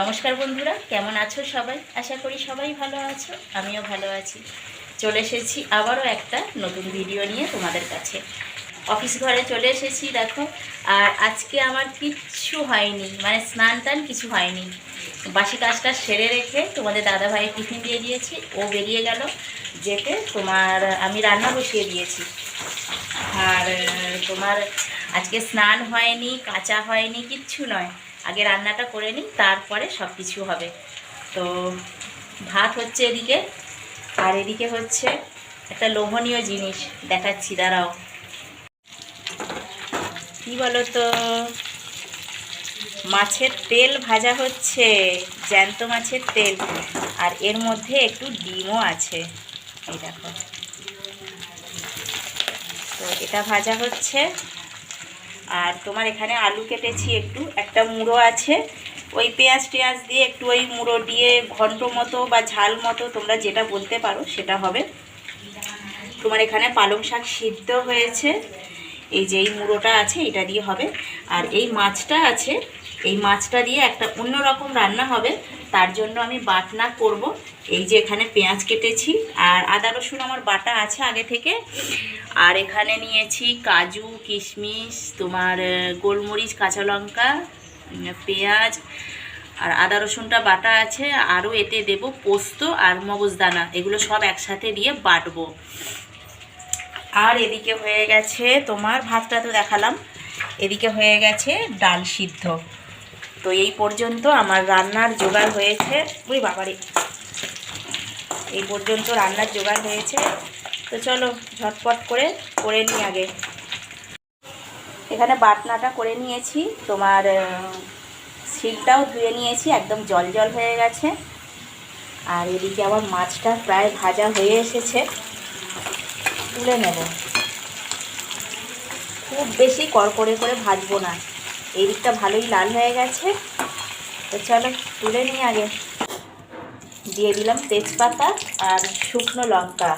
নমস্কার বন্ধুরা, কেমন আছো সবাই? আশা করি সবাই ভালো আছো, আমিও ভালো আছি। চলে এসেছি আবারও একটা নতুন ভিডিও নিয়ে তোমাদের কাছে। অফিস ঘরে চলে এসেছি, দেখো, আর আজকে আমার কিচ্ছু হয়নি মানে স্নান টান কিছু হয়নি। বাসি কাজটা সেরে রেখে তোমাদের দাদা ভাই টিফিন দিয়ে দিয়েছি, ও বেরিয়ে গেল যেতে, তোমার আমি রান্না বসিয়ে দিয়েছি। আর তোমার আজকে স্নান হয়নি, কাঁচা হয়নি, কিচ্ছু নয়। আগে রান্নাটা করে নিই, তারপরে সব কিছু হবে। তো ভাত হচ্ছে এদিকে, আর এদিকে হচ্ছে একটা লোভনীয় জিনিস। দেখাচ্ছি, দাঁড়াও। কি বলো তো মাছের তেল ভাজা হচ্ছে, জ্যান্ত মাছের তেল, আর এর মধ্যে একটু ডিমও আছে। এই দেখো। তো এটা ভাজা হচ্ছে। আর তোমার এখানে আলু কেটেছি একটু, একটা মুড়ো আছে। ওই পেঁয়াজ টেয়াজ দিয়ে একটু ওই মুড়ো দিয়ে ঘন্ট মতো বা ঝাল মতো তোমরা যেটা বলতে পারো সেটা হবে। তোমার এখানে পালং শাক সিদ্ধ হয়েছে। এই যে এই মুড়োটা আছে, এটা দিয়ে হবে। আর এই মাছটা আছে, এই মাছটা দিয়ে একটা অন্যরকম রান্না হবে। তার জন্য আমি বাটনা করব। এই যে এখানে পেঁয়াজ কেটেছি আর আদা, রসুন আমার বাটা আছে আগে থেকে। আর এখানে নিয়েছি কাজু, কিশমিশ, তোমার গোলমরিচ, কাঁচা লঙ্কা পেঁয়াজ আর আদা, রসুনটা বাটা আছে। আরও এতে দেব পোস্ত আর মগজদানা এগুলো সব একসাথে দিয়ে বাটবো। আর এদিকে হয়ে গেছে তোমার, ভাতটা তো দেখালাম। এদিকে হয়ে গেছে ডাল সিদ্ধ। তো এই পর্যন্ত আমার রান্নার জোগাড় হয়েছে। ওই বাবারে। এই পর্যন্ত রান্নার জোগাড় হয়েছে। তো চলো, ঝটপট করে করে নিই আগে। এখানে বাটনাটা করে নিয়েছি। তোমার শিলটাও ধুয়ে নিয়েছি। একদম জল জল হয়ে গেছে। আর এদিকে আমার মাছটা প্রায় ভাজা হয়ে এসেছে। তুলে নেব। খুব বেশি কড়কড়ে করে ভাজবো না। এই দিকটা ভালোই লাল হয়ে গেছে। তো চলো তুলে নিই আগে। দিয়ে দিলাম তেজপাতা আর শুকনো লঙ্কা।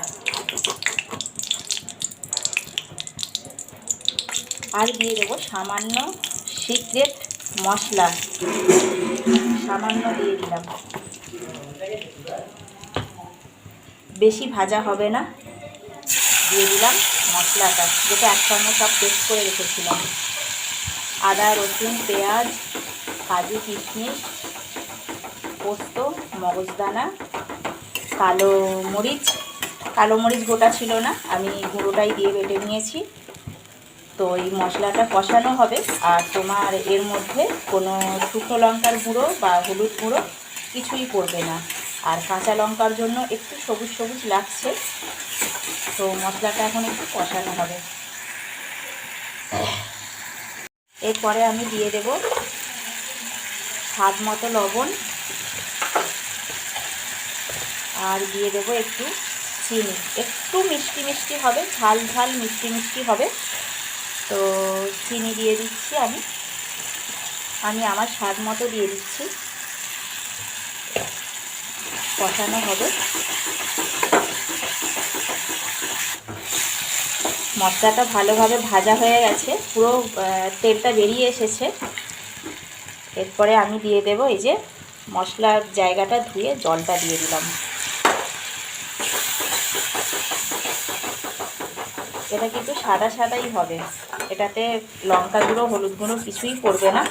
আর দিয়ে দেবো সামান্য সিক্রেট মশলা। সামান্য দিয়ে দিলাম। বেশি ভাজা হবে না। দিয়ে দিলাম মশলাটা, যেটা একসঙ্গে সব পেস্ট করে রেখেছিলাম। আদা, রসুন, পেঁয়াজ, কাজু, কিশমিশ, পোস্ত, মগজদানা, কালো মরিচ। কালো মরিচ গোটা ছিল না, আমি গুঁড়োটাই দিয়ে বেটে নিয়েছি। তো এই মশলাটা কষানো হবে। আর তোমার এর মধ্যে কোনো শুকনো লঙ্কার গুঁড়ো বা হলুদ গুঁড়ো কিছুই পড়বে না। আর কাঁচা লঙ্কার জন্য একটু সবুজ সবুজ লাগছে। তো মশলাটা এখন একটু কষানো হবে। এরপরে আমি দিয়ে দেব স্বাদ মতো লবণ। আর দিয়ে দেব একটু চিনি। একটু মিষ্টি মিষ্টি হবে, ঝাল ঝাল মিষ্টি মিষ্টি হবে। তো চিনি দিয়ে দিচ্ছি আমি। আমি আমার স্বাদ মতো দিয়ে দিচ্ছি। কষানো হবে। মশলাটা ভালোভাবে ভাজা হয়ে গেছে। পুরো তেলটা বেরিয়ে এসেছে। এরপরে আমি দিয়ে দেব এই যে মশলার জায়গাটা ধুয়ে জলটা দিয়ে দিলাম। এটা কিন্তু সাদা সাদাই হবে। এটাতে লঙ্কা গুঁড়ো, হলুদ গুঁড়ো কিছুই পড়বে না।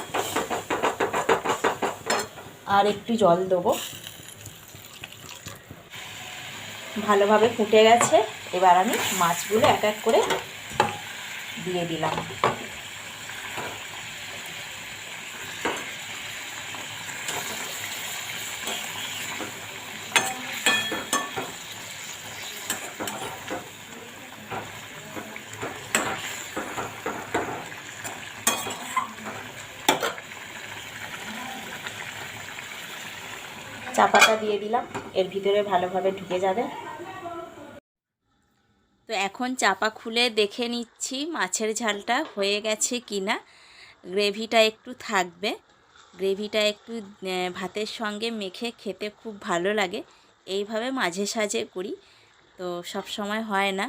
আর একটু জল দেবো। ভালোভাবে ফুটে গেছে। এবার আমি মাছগুলো এক এক করে দিয়ে দিলাম। চাপাটা দিয়ে দিলাম, এর ভিতরে ভালোভাবে ঢুকে যাবে। এখন চাপা খুলে দেখে নিচ্ছি মাছের ঝালটা হয়ে গেছে কি না গ্রেভিটা একটু থাকবে। গ্রেভিটা একটু ভাতের সঙ্গে মেখে খেতে খুব ভালো লাগে। এইভাবে মাঝে সাঝে করি, তো সব সময় হয় না।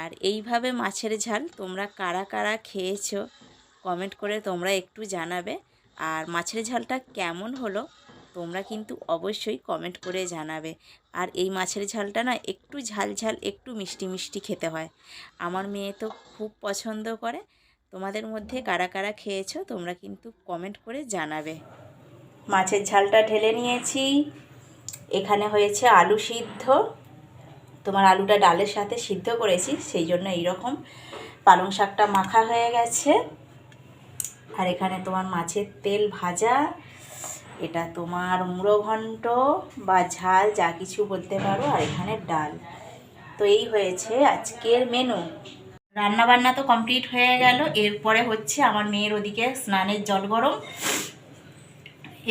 আর এইভাবে মাছের ঝাল তোমরা কারা কারা খেয়েছো, কমেন্ট করে তোমরা একটু জানাবে। আর মাছের ঝালটা কেমন হলো তোমরা কিন্তু অবশ্যই কমেন্ট করে জানাবে। আর এই মাছের ঝালটা না একটু ঝাল ঝাল, একটু মিষ্টি মিষ্টি খেতে হয়। আমার মেয়ে তো খুব পছন্দ করে। তোমাদের মধ্যে কারা কারা খেয়েছো তোমরা কিন্তু কমেন্ট করে জানাবে। মাছের ঝালটা ঢেলে নিয়েছি। এখানে হয়েছে আলু সিদ্ধ। তোমার আলুটা ডালের সাথে সিদ্ধ করেছি, সেই জন্য এইরকম পালং শাকটা মাখা হয়ে গেছে। আর এখানে তোমার মাছের তেল ভাজা। এটা তোমার মুড়ো বা ঝাল, যা কিছু বলতে পারো, আর এখানে ডাল। তো এই হয়েছে আজকের মেনু রান্না বান্না তো কমপ্লিট হয়ে গেল। এরপরে হচ্ছে আমার মেয়ের ওদিকে স্নানের জল গরম।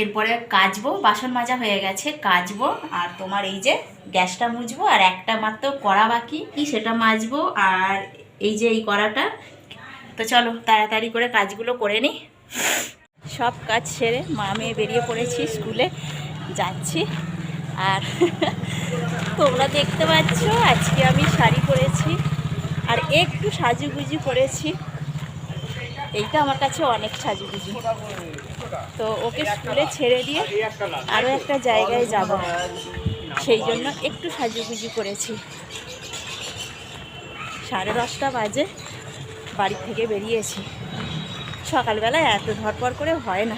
এরপরে কাচবো, বাসন মাজা হয়ে গেছে, কাচবো। আর তোমার এই যে গ্যাসটা মুছবো, আর একটা মাত্র কড়া বাকি, কি সেটা মাজবো, আর এই যে এই কড়াটা। তো চলো, তাড়াতাড়ি করে কাজগুলো করে নিই। সব কাজ সেরে মা মেয়ে বেরিয়ে পড়েছি স্কুলে, যাচ্ছি। আর তোমরা দেখতে পাচ্ছ, আজকে আমি শাড়ি পরেছি, আর একটু সাজুগুজি করেছি এইটা আমার কাছে অনেক সাজুগুজি। তো ওকে স্কুলে ছেড়ে দিয়ে আরও একটা জায়গায় যাব। সেই জন্য একটু সাজুগুজি করেছি। সাড়ে দশটা বাজে, বাড়ি থেকে বেরিয়েছি। সকালবেলায় এত ধরপর করে হয় না।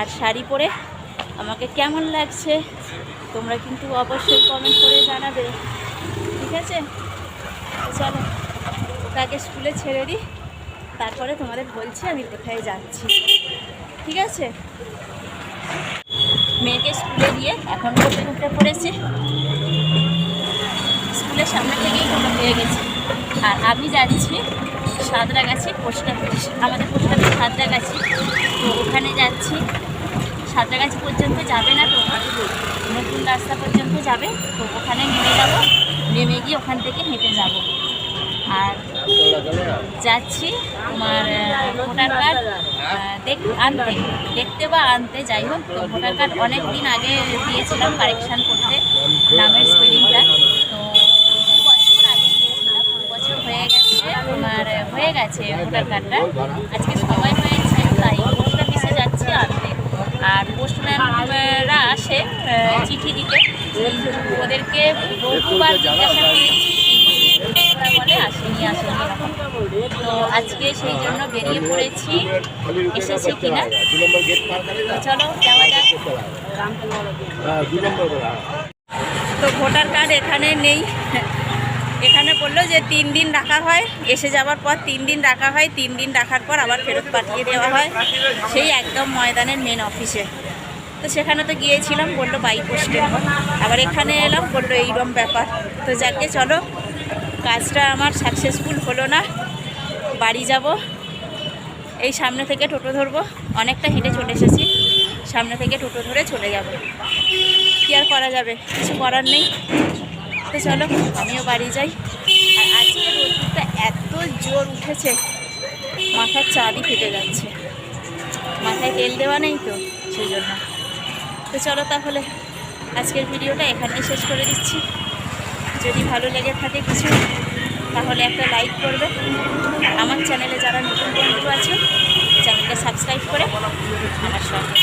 আর শাড়ি পরে আমাকে কেমন লাগছে, তোমরা কিন্তু অবশ্যই কমেন্ট করে জানাবে। ঠিক আছে? চলো, তাকে স্কুলে ছেড়ে দিই, তারপরে তোমাদের বলছি, আমি কোথায় যাচ্ছি। ঠিক আছে? মেয়েকে স্কুলে দিয়ে এখন টোটো উঠে পড়েছে। স্কুলের সামনে থেকেই টোটো পেয়ে গেছে। আর আমি যাচ্ছি সাঁতরাগাছি পোস্ট অফিস আমাদের পোস্ট অফিস সাঁতরাগাছি। তো ওখানে যাচ্ছি। সাঁতরাগাছি পর্যন্ত যাবে না তো, নতুন রাস্তা পর্যন্ত যাবে। তো ওখানে নেমে যাব। নেমে গিয়ে ওখান থেকে হেঁটে যাব। আর যাচ্ছি তোমার ভোটার কার্ড দেখ, আনতে। দেখতে বা আনতে, যাই হোক, তো ভোটার কার্ড অনেক দিন আগে দিয়েছিলাম, কারেকশান করতে নামের স্পেলিংটা তো দু বছর আগে দিয়েছিলাম দু বছর হয়ে গেছে তোমার হয়ে গেছে ভোটার কার্ডটা। আজকে সময় হয়েছে তাই পোস্ট অফিসে যাচ্ছি আনতে। আর পোস্টম্যানরা আসে চিঠি দিতে। ওদেরকে বহুবার জিজ্ঞাসা করেছি বলে আসেনি আসেনি। তো আজকে সেই জন্য বেরিয়ে পড়েছি। এসেছে কিনা? চলো যাওয়া যাক। হ্যাঁ করে তো ভোটার কার্ড এখানে নেই। এখানে বলল যে তিন দিন রাখা হয়, এসে যাওয়ার পর তিন দিন রাখা হয়, তিন দিন রাখার পর আবার ফেরত পাঠিয়ে দেওয়া হয়। সেই একদম ময়দানের মেন অফিসে তো সেখানে তো গিয়েছিলাম, বলল বাই পোস্টে আবার এখানে এলাম, বলল এইরকম ব্যাপার। তো যাকে চলো, কাজটা আমার সাকসেসফুল হলো না, বাড়ি যাব। এই সামনে থেকে টোটো ধরবো, অনেকটা হেঁটে চলে এসেছি, সামনে থেকে টোটো ধরে চলে যাব। কি আর করা যাবে, কিছু করার নেই। তো চলো, আমিও বাড়ি যাই। আর আজকে রোদ্দুরটা এত জোর উঠেছে, মাথার চাঁদই ফেটে যাচ্ছে। মাথায় তেল দেওয়া নেই তো, সেই জন্য। তো চলো তাহলে, আজকের ভিডিওটা এখানেই শেষ করে দিচ্ছি। যদি ভালো লেগে থাকে কিছু, তাহলে একটা লাইক করবে। আমার চ্যানেলে যারা নতুন বন্ধু আছে, চ্যানেলটা সাবস্ক্রাইব করে আমার সঙ্গে